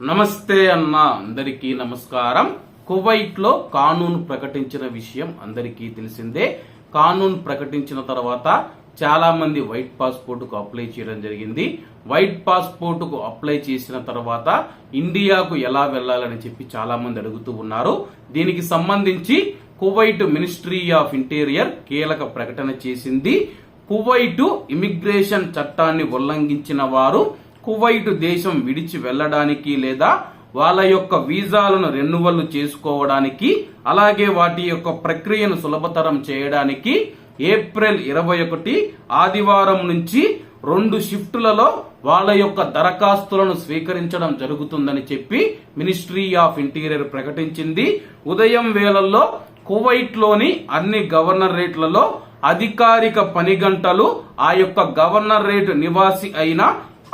నమస్తే అన్న అందరికీ నమస్కారం. కువైట్లో కానూన్ ప్రకటించిన విషయం అందరికీ తెలిసిందే. కానూన్ ప్రకటించిన తర్వాత చాలా మంది వైట్ పాస్పోర్ట్కు అప్లై చేయడం జరిగింది. వైట్ పాస్పోర్ట్కు అప్లై చేసిన తర్వాత ఇండియాకు ఎలా వెళ్ళాలని చెప్పి చాలా మంది అడుగుతూ ఉన్నారు. దీనికి సంబంధించి కువైట్ మినిస్ట్రీ ఆఫ్ ఇంటీరియర్ కీలక ప్రకటన చేసింది. కువైటు ఇమిగ్రేషన్ చట్టాన్ని ఉల్లంఘించిన వారు కువైట్ దేశం విడిచి వెళ్ళడానికి లేదా వాళ్ళ యొక్క వీసాలను రెన్యువల్ చేసుకోవడానికి అలాగే వాటి యొక్క ప్రక్రియను సులభతరం చేయడానికి ఏప్రిల్ ఇరవై ఒకటి ఆదివారం నుంచి రెండు షిఫ్టులలో వాళ్ళ యొక్క దరఖాస్తులను స్వీకరించడం జరుగుతుందని చెప్పి మినిస్ట్రీ ఆఫ్ ఇంటీరియర్ ప్రకటించింది. ఉదయం వేళల్లో కువైట్లోని అన్ని అన్ని గవర్నరేట్లలో అధికారిక పని గంటలు ఆ యొక్క గవర్నరేట్ నివాసి అయిన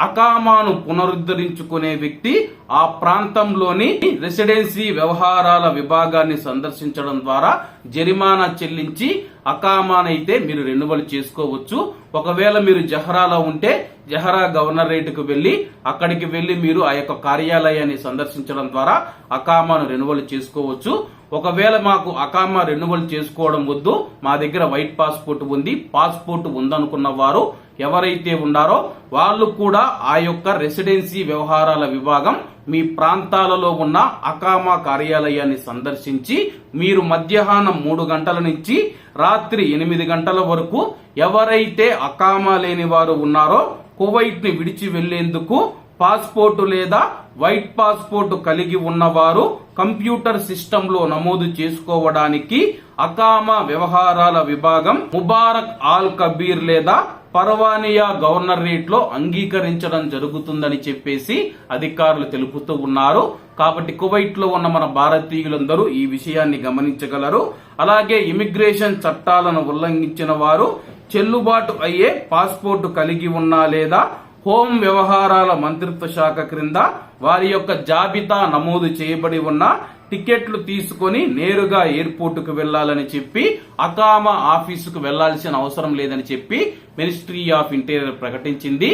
అకామాను పునరుద్ధరించుకునే వ్యక్తి ఆ ప్రాంతంలోని రెసిడెన్సీ వ్యవహారాల విభాగాన్ని సందర్శించడం ద్వారా జరిమానా చెల్లించి అకామానైతే మీరు రెన్యువల్ చేసుకోవచ్చు. ఒకవేళ మీరు జహరాలో ఉంటే జహరా గవర్నర్ రేటుకు వెళ్ళి అక్కడికి వెళ్ళి మీరు ఆ యొక్క కార్యాలయాన్ని సందర్శించడం ద్వారా అకామాను రెన్యువల్ చేసుకోవచ్చు. ఒకవేళ మాకు అకామా రెన్యువల్ చేసుకోవడం వద్దు మా దగ్గర వైట్ పాస్పోర్ట్ ఉంది పాస్పోర్ట్ ఉందనుకున్న వారు ఎవరైతే ఉన్నారో వాళ్ళు కూడా ఆ యొక్క రెసిడెన్సీ వ్యవహారాల విభాగం మీ ప్రాంతాలలో ఉన్న అకామా కార్యాలయాన్ని సందర్శించి మీరు మధ్యాహ్నం మూడు గంటల నుంచి రాత్రి ఎనిమిది గంటల వరకు ఎవరైతే అకామా లేని వారు ఉన్నారో కువైట్ని విడిచి వెళ్ళేందుకు పాస్పోర్టు లేదా వైట్ పాస్పోర్ట్ కలిగి ఉన్నవారు కంప్యూటర్ సిస్టమ్లో నమోదు చేసుకోవడానికి అకామా వ్యవహారాల విభాగం ముబారక్ ఆల్ కబీర్ లేదా పర్వానియా గవర్నరేట్లో అంగీకరించడం జరుగుతుందని చెప్పేసి అధికారులు తెలుపుతూ ఉన్నారు. కాబట్టి కువైట్లో ఉన్న మన భారతీయులందరూ ఈ విషయాన్ని గమనించగలరు. అలాగే ఇమిగ్రేషన్ చట్టాలను ఉల్లంఘించిన వారు చెల్లుబాటు అయ్యే పాస్పోర్టు కలిగి ఉన్నా లేదా హోం వ్యవహారాల మంత్రిత్వ శాఖ క్రింద వారి యొక్క జాబితా నమోదు చేయబడి ఉన్న టికెట్లు తీసుకొని నేరుగా ఎయిర్పోర్ట్కు వెళ్ళాలని చెప్పి అకామా ఆఫీసుకు వెళ్ళాల్సిన అవసరం లేదని చెప్పి మినిస్ట్రీ ఆఫ్ ఇంటీరియర్ ప్రకటించింది.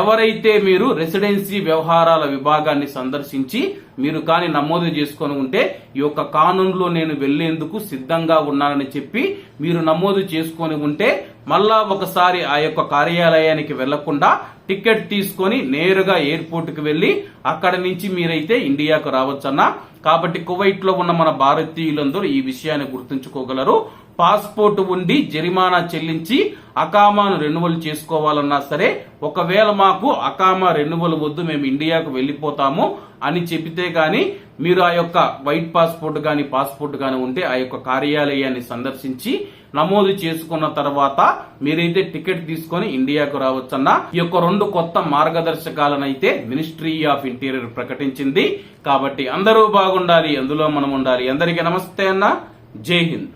ఎవరైతే మీరు రెసిడెన్సీ వ్యవహారాల విభాగాన్ని సందర్శించి మీరు కానీ నమోదు చేసుకొని ఉంటే ఈ యొక్క కానూన్లో నేను వెళ్ళేందుకు సిద్ధంగా ఉన్నానని చెప్పి మీరు నమోదు చేసుకొని ఉంటే మళ్ళా ఒకసారి ఆ యొక్క కార్యాలయానికి వెళ్ళకుండా టికెట్ తీసుకొని నేరుగా ఎయిర్పోర్ట్కి వెళ్ళి అక్కడ నుంచి మీరైతే ఇండియాకు రావచ్చన్నా. కాబట్టి కువైట్లో ఉన్న మన భారతీయులందరూ ఈ విషయాన్ని గుర్తుంచుకోగలరు. పాస్పోర్ట్ ఉండి జరిమానా చెల్లించి అకామాను రెన్యువల్ చేసుకోవాలన్నా సరే ఒకవేళ మాకు అకామా రెన్యువల్ వద్దు మేము ఇండియాకు వెళ్ళిపోతాము అని చెబితే గాని మీరు ఆ యొక్క వైట్ పాస్పోర్ట్ గాని పాస్పోర్ట్ గాని ఉంటే ఆ యొక్క కార్యాలయాన్ని సందర్శించి నమోదు చేసుకున్న తర్వాత మీరైతే టికెట్ తీసుకొని ఇండియాకు రావచ్చన్న ఈ యొక్క రెండు కొత్త మార్గదర్శకాలను అయితే మినిస్ట్రీ ఆఫ్ ఇంటీరియర్ ప్రకటించింది. కాబట్టి అందరూ బాగుండాలి అందులో మనం ఉండాలి అందరికీ నమస్తే అన్న. జై హింద్.